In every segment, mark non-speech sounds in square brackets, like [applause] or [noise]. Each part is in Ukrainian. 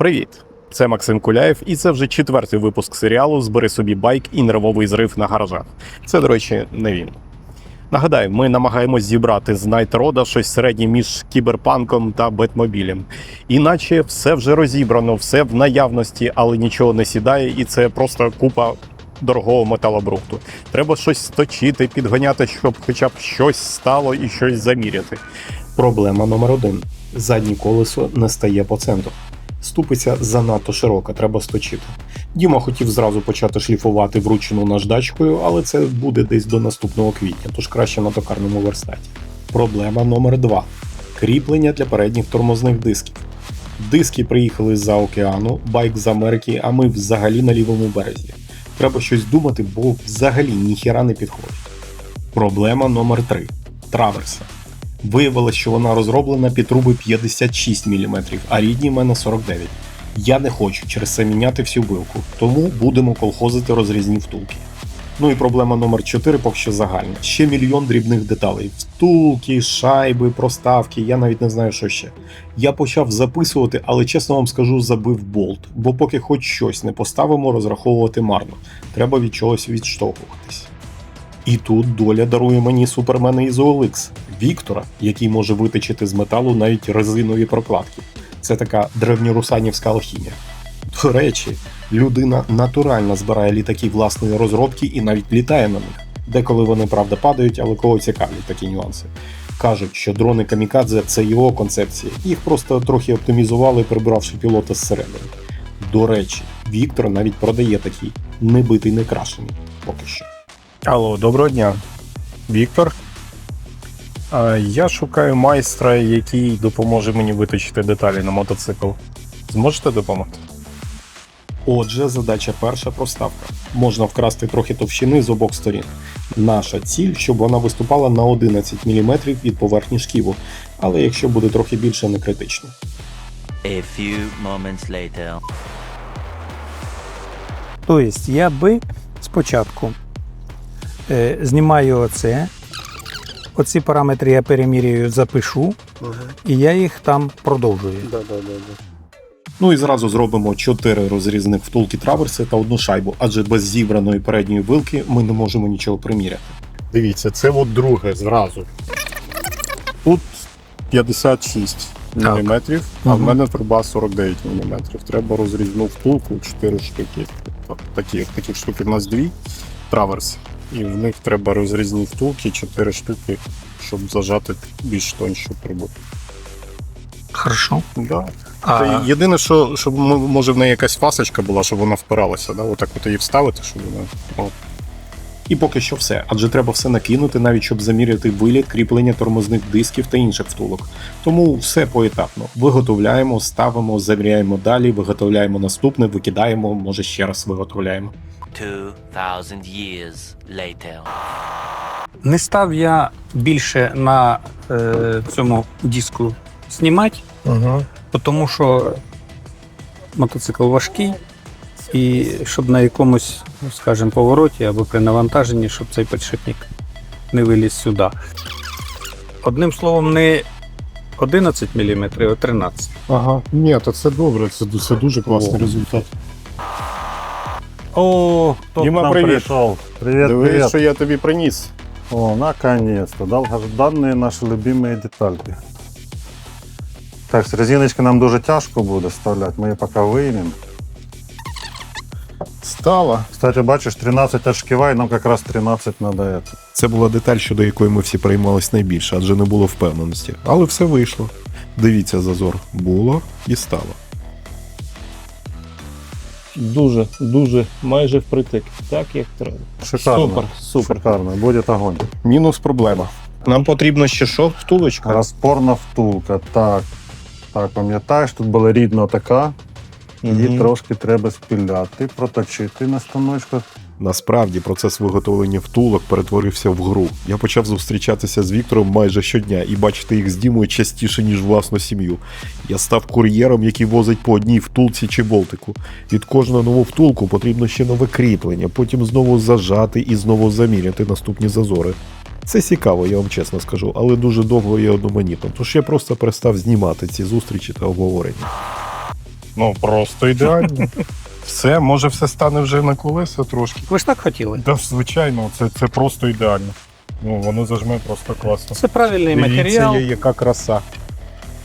Привіт! Це Максим Куляєв, і це вже четвертий випуск серіалу Збери собі байк і нервовий зрив на гаражах. Це, до речі, не він. Нагадаю, ми намагаємось зібрати з Найтрода щось середнє між кіберпанком та бетмобілем. Іначе все вже розібрано, все в наявності, але нічого не сідає, і це просто купа дорогого металобрухту. Треба щось сточити, підганяти, щоб хоча б щось стало і щось заміряти. Проблема номер один: заднє колесо не стає по центру. Ступиця занадто широка, треба сточити. Діма хотів зразу почати шліфувати вручну наждачкою, але це буде десь до наступного квітня, тож краще на токарному верстаті. Проблема номер два: кріплення для передніх тормозних дисків. Диски приїхали з-за океану, байк з Америки, а ми взагалі на лівому березі. Треба щось думати, бо взагалі ніхіра не підходить. Проблема номер 3 траверса. Виявилось, що вона розроблена під труби 56 мм, а рідні в мене 49. Я не хочу через це міняти всю вилку, тому будемо колхозити розрізні втулки. Ну і проблема номер 4 поки що загальна. Ще мільйон дрібних деталей: втулки, шайби, проставки, я навіть не знаю, що ще. Я почав записувати, але чесно вам скажу, забив болт, бо поки хоч щось не поставимо, розраховувати марно. Треба від чогось відштовхуватись. І тут доля дарує мені супермена із OLX Віктора, який може виточити з металу навіть резинові прокладки. Це така древньорусанівська алхімія. До речі, людина натурально збирає літаки власної розробки і навіть літає на них. Деколи вони правда падають, але кого цікавлять такі нюанси. Кажуть, що дрони камікадзе це його концепція. Їх просто трохи оптимізували, прибравши пілота зсередини. До речі, Віктор навіть продає такий небитий, не крашений поки що. Алло, доброго дня. Віктор. Я шукаю майстра, який допоможе мені виточити деталі на мотоцикл. Зможете допомогти? Отже, задача перша проставка. Можна вкрасти трохи товщини з обох сторін. Наша ціль, щоб вона виступала на 11 мм від поверхні шківу, але якщо буде трохи більше, не критично. A few moments later. Тобто я би спочатку знімаю оце, оці параметри я перемірюю, запишу, і я їх там продовжую. Ну і зразу зробимо 4 розрізних втулки траверси та одну шайбу, адже без зібраної передньої вилки ми не можемо нічого приміряти. Дивіться, це от друге зразу. Тут 56 Так. мм, а в мене труба 49 мм. Треба розрізну втулку 4 штуки. Такі, таких штуки в нас дві траверс. І в них треба розрізні втулки 4 штуки, щоб зажати більш тоншу трубу. Хорошо. Да. А, Єдине, що, щоб може в неї якась фасочка була, щоб вона впиралася, да? отак от її вставити, щоб вона. От. І поки що все, адже треба все накинути, навіть щоб заміряти виліт, кріплення тормозних дисків та інших втулок. Тому все поетапно. Виготовляємо, ставимо, заміряємо далі, виготовляємо наступне, викидаємо, може ще раз виготовляємо. 2000 years later. не став я більше на е, цьому диску знімати, Ага. тому що мотоцикл важкий, і щоб на якомусь, ну, скажімо, повороті або при навантаженні, щоб цей підшипник не виліз сюди. Одним словом, не 11 мм, а 13 Ага. Ні, то це добре, це, це дуже класний О. результат. О, кто Дима, к нам привет. пришел? Привет, Дивись, привет. що я тобі приніс. О, наконец-то. Долгожданные наши любимые детальки. Так, з резиночки нам дуже тяжко буде вставляти, ми її поки виймемо. Стала. Кстати, бачиш, 13 аж шківа, і нам якраз 13 треба. Это. Це була деталь, щодо якої ми всі переймались найбільше, адже не було впевненості. Але все вийшло. Дивіться, зазор було і стало. Дуже, дуже майже впритик. Так як треба. Шикарно. Супер, супер. Шикарно, буде огонь. Мінус проблема. Нам потрібно ще що? Втулочка? Розпорна втулка. Так. Так, пам'ятаєш, тут була рідна така. Її Мгм. трошки треба спіляти, проточити на станочках. Насправді процес виготовлення втулок перетворився в гру. Я почав зустрічатися з Віктором майже щодня і бачити їх з Дімою частіше, ніж власну сім'ю. Я став кур'єром, який возить по одній втулці чи болтику. Від кожного нову втулку потрібно ще нове кріплення, потім знову зажати і знову заміряти наступні зазори. Це цікаво, я вам чесно скажу, але дуже довго і одноманітно, тож я просто перестав знімати ці зустрічі та обговорення. Ну просто ідеально. Все, може, все стане вже на колеса трошки. Ви ж так хотіли? Да, звичайно, це, це просто ідеально. Ну, воно зажме просто класно. Це правильний Дивіться, матеріал. є- яка краса.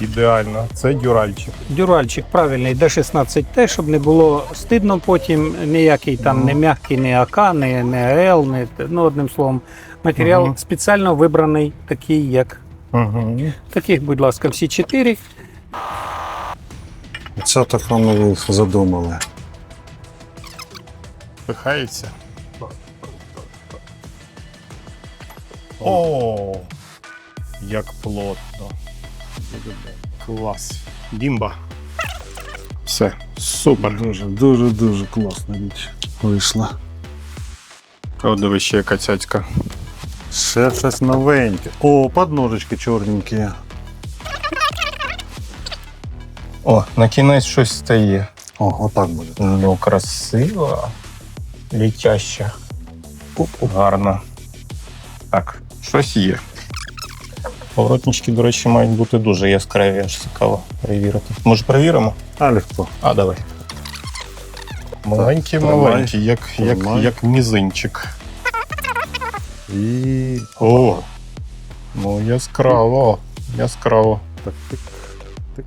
Ідеально. Це дюральчик. Дюральчик правильний D16T, щоб не було стидно потім ніякий там не м'який, не АК, не, не АЛ, не ну одним словом. Матеріал Мгм. спеціально вибраний, такий, як Угу. таких, будь ласка, всі чотири. Це так вони задумали. Пихається. О, як плотно. Клас. Бімба. Все, супер. Дуже, дуже, дуже класна річ вийшла. От диви ще яка цяцька. Ще щось новеньке. О, подножечки чорненькі. О, на кінець щось стає. О, отак буде. Ну, красиво. Літяще. Гарно. Так, щось є. Поворотнички, до речі, мають бути дуже яскраві, аж цікаво перевірити. Може, перевіримо? А легко. А, давай. Маленький, тримай. маленький, як, як, Тримай. як мізинчик. І О! Ну, яскраво. Яскраво. так, тик, тик.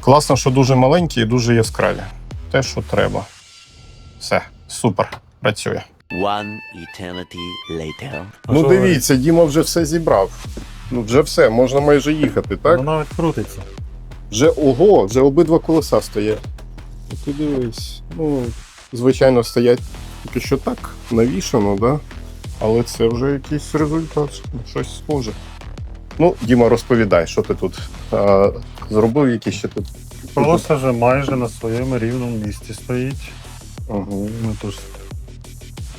Класно, що дуже маленькі і дуже яскраві. Те, що треба. Все, супер, працює. One eternity later. Ну дивіться, Діма вже все зібрав. Ну, вже все, можна майже їхати, так? Воно навіть крутиться. Вже ого, вже обидва колеса стоять. Ну, Ти дивись. Ну, звичайно, стоять тільки що так, навішано, да? але це вже якийсь результат, щось схоже. Ну, Діма, розповідай, що ти тут а, зробив, які ще тут. Колеса вже майже на своєму рівному місці стоїть. Угу. Ми тут з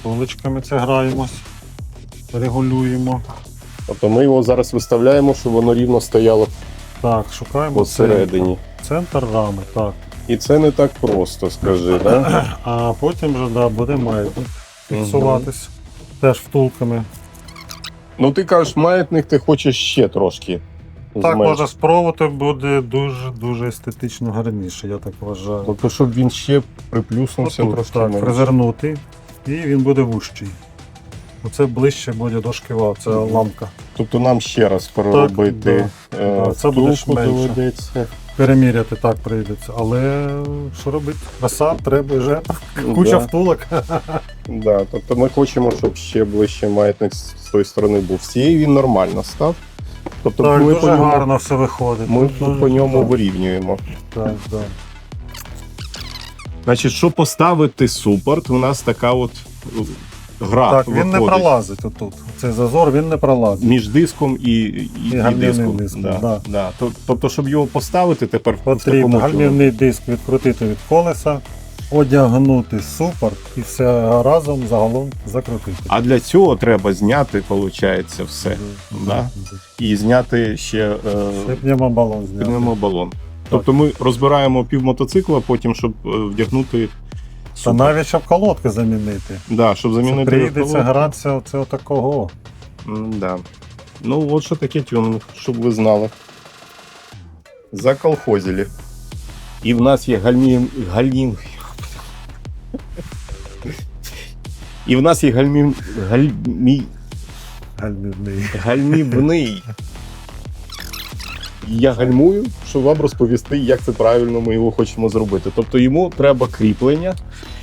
поличками це граємось, регулюємо. Тобто ми його зараз виставляємо, щоб воно рівно стояло Так, шукаємо посередині. центр, центр рами, так. І це не так просто, скажи, да? [clears throat] А потім вже да, буде маятник фіксуватись. Теж втулками. Ну ти кажеш, маятник ти хочеш ще трошки. Так можна спробувати, буде дуже-дуже естетично гарніше, я так вважаю. Тобто, щоб він ще приплюснувся Отут, трошки. так, менше. розвернути, і він буде вущий. Оце ближче буде до шківа, це ламка. Тобто нам ще раз переробити е, Да, це буде доведеться. Переміряти так прийдеться. Але що робити? Краса, треба вже куча Да. втулок. Да, тобто ми хочемо, щоб ще ближче маятник з тої сторони був. З цієї він нормально став. Тобто Так, ми, дуже по ньому, гарно все виходить. ми Дуже- по ньому так, вирівнюємо. Так, так. Значить, щоб поставити супорт, у нас така от гра. Так, він не пролазить отут. Цей зазор він не пролазить. Між диском і, і, і, гальмівним диском. диском, да, да. Да. Тобто, щоб його поставити тепер Потрібно гальмівний диск відкрутити від колеса, одягнути супорт і все разом загалом закрутити. А для цього треба зняти, виходить, все. Да? І зняти ще е, Ще пневмобалон зняти. пневмобалон. Тобто ми розбираємо пів мотоцикла, потім, щоб е, вдягнути. Та супер. навіть щоб колодки замінити. Да, щоб Це замінити. прийдеться колодку. гратися оце отакого. М, Да. Ну, от що таке тюнинг, щоб ви знали. Заколхозили. І в нас є гальмі... гальмі... І в нас є гальмі... гальмі... Гальмівний. гальмівний. Я гальмую, щоб вам розповісти, як це правильно ми його хочемо зробити. Тобто йому треба кріплення,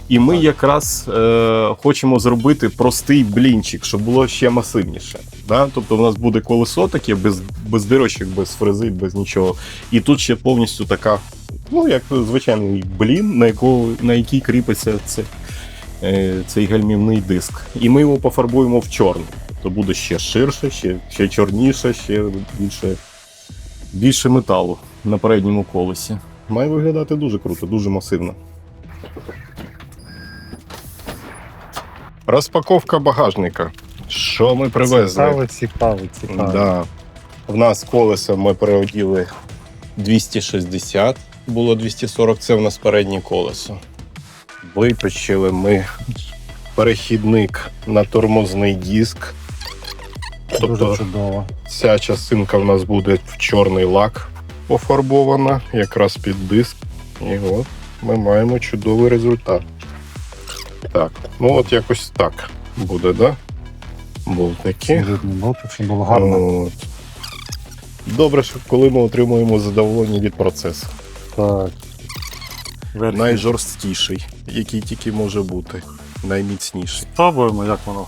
і ми якраз е, хочемо зробити простий блінчик, щоб було ще масивніше. Да? Тобто в нас буде колесо таке без, без дирочок, без фрези, без нічого. І тут ще повністю така, ну як звичайний блін, на, якого, на який кріпиться це, цей гальмівний диск. І ми його пофарбуємо в чорний. Тобто буде ще ширше, ще, ще чорніше, ще більше, більше металу на передньому колесі. Має виглядати дуже круто, дуже масивно. Розпаковка багажника. Що ми привезли? Цікавий, цікавий, цікавий. Да. В нас колеса ми переоділи 260, було 240, це в нас переднє колесо. Випечили ми перехідник на тормозний диск. Дуже Тобто чудово. ця частинка в нас буде в чорний лак пофарбована, якраз під диск. І от ми маємо чудовий результат. Так, ну от якось так буде, да? Болтики. Рідний було гарно. От. Добре, що коли ми отримуємо задоволення від процесу. Так. Верхній. Найжорсткіший, який тільки може бути. Найміцніший. Спробуємо, як воно.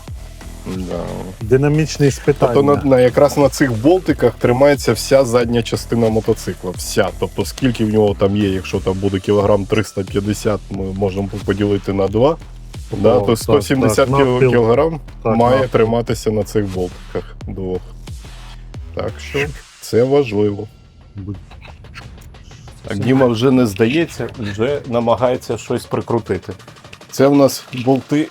Да. Динамічне іспитання. Тобто на, на, якраз на цих болтиках тримається вся задня частина мотоцикла. Вся. Тобто скільки в нього там є, якщо там буде кілограм 350, ми можемо поділити на 2. Да, то 170 так, навпіл. кілограм Так, має навпіл. триматися на цих болтиках двох. Так що це важливо. Так, Діма вже не здається, вже намагається щось прикрутити. Це в нас болти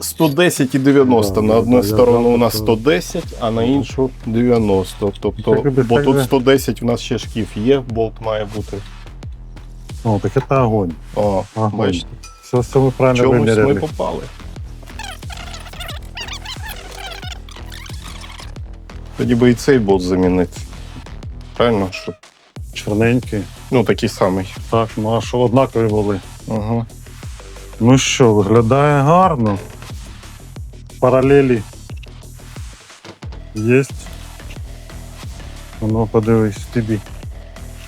110 і 90. Да, на да, одну да, сторону у нас 110, а на іншу 90. Тобто, Так, бо так, тут 110 у нас ще шкіф є, болт має бути. О, так це огонь. О, Огонь. бачите, Все, все ми правильно чомусь ми попали. Тоді би і цей болт замінити. Правильно? Щоб... Чорненький. Ну, такий самий. Так, ну а що однакові були. Ага. Ну що, виглядає гарно. Паралелі є. Ну, подивись, тобі.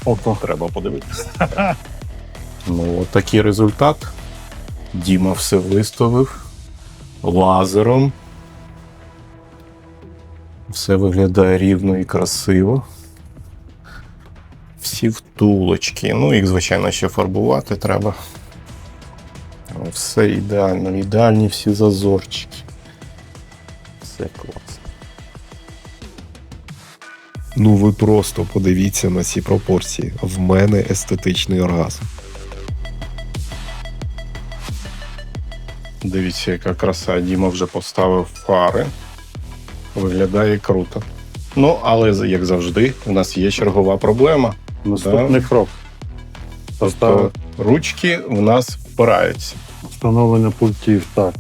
Око. Треба подивитися. [laughs] ну, от такий результат. Діма все виставив лазером. Все виглядає рівно і красиво. Всі втулочки. Ну, їх, звичайно, ще фарбувати треба. Все ідеально, ідеальні всі зазорчики. Все класно. Ну ви просто подивіться на ці пропорції. В мене естетичний оргазм. Дивіться, яка краса. Діма вже поставив фари. Виглядає круто. Ну, але як завжди, у нас є чергова проблема. Наступний крок. Тобто ручки в нас впираються. встановлення пультів. Так.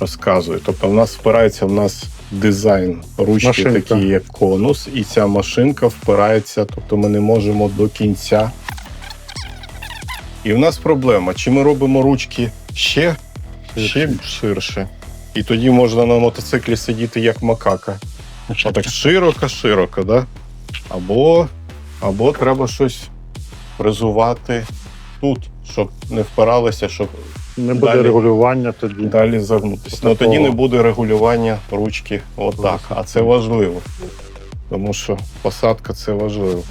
Розказую. Тобто, в нас впирається в нас дизайн ручки, Машинка. такий як конус, і ця машинка впирається, тобто ми не можемо до кінця. І в нас проблема: чи ми робимо ручки ще, ще ширше. І тоді можна на мотоциклі сидіти як макака. Отак широко-широко, да? Або, або треба щось призувати тут, щоб не впиралося, щоб Не буде Далі. регулювання тоді. далі загнутися. Ну тоді не буде регулювання ручки отак. А це важливо. Тому що посадка це важливо.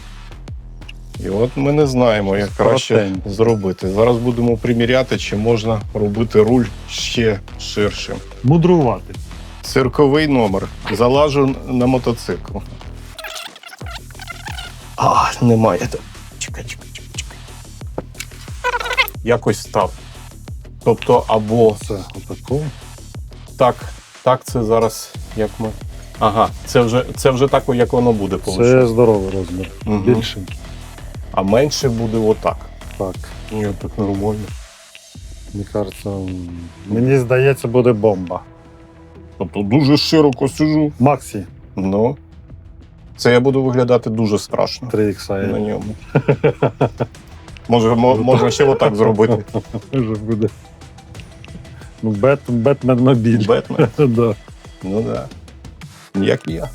І от ми не знаємо, як краще зробити. Зараз будемо приміряти, чи можна робити руль ще ширшим. Мудрувати. Цирковий номер. Залажу на мотоцикл. А, немає. Чекай, чекай, чекай, чекай. Якось став. Тобто, або Це отако. так, так це зараз, як ми. Ага, це вже, це вже так, як воно буде, Це виходить. здоровий розмір. Мгм. Більший. А менше буде отак. Так. Ні, так нормально. Мені кажеться, м, мені здається, буде бомба. Тобто дуже широко сижу. Максі Ну. Це я буду виглядати дуже страшно. 3XL. на ньому. Може, мо- можна ще отак зробити. Вже буде. Ну, Бет, Бетмен мобіль. Бетмен. [laughs] да. Ну так. Да. Як і я.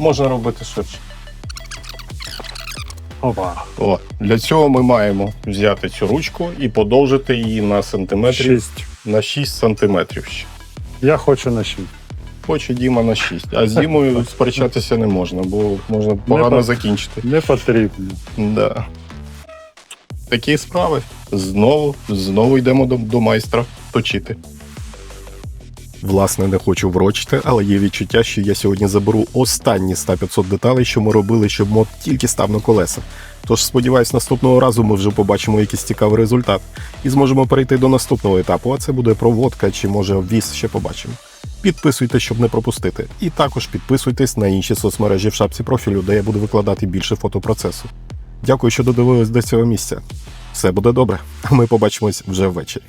Можна робити ширше. Опа. О, для цього ми маємо взяти цю ручку і подовжити її на сантиметрів Шість. на 6 сантиметрів ще. Я хочу на 6. Хоче Діма на 6. А з Дімою [laughs] сперечатися не можна, бо можна погано по- закінчити. Не потрібно. Да. Такі справи. Знову, знову йдемо до, до майстра точити. Власне, не хочу врочити, але є відчуття, що я сьогодні заберу останні 100-500 деталей, що ми робили, щоб мод тільки став на колеса. Тож сподіваюсь, наступного разу ми вже побачимо якийсь цікавий результат і зможемо перейти до наступного етапу. А це буде проводка чи може віз, ще побачимо. Підписуйтесь, щоб не пропустити. І також підписуйтесь на інші соцмережі в шапці профілю, де я буду викладати більше фотопроцесу. Дякую, що додивились до цього місця. Все буде добре. Ми побачимось вже ввечері.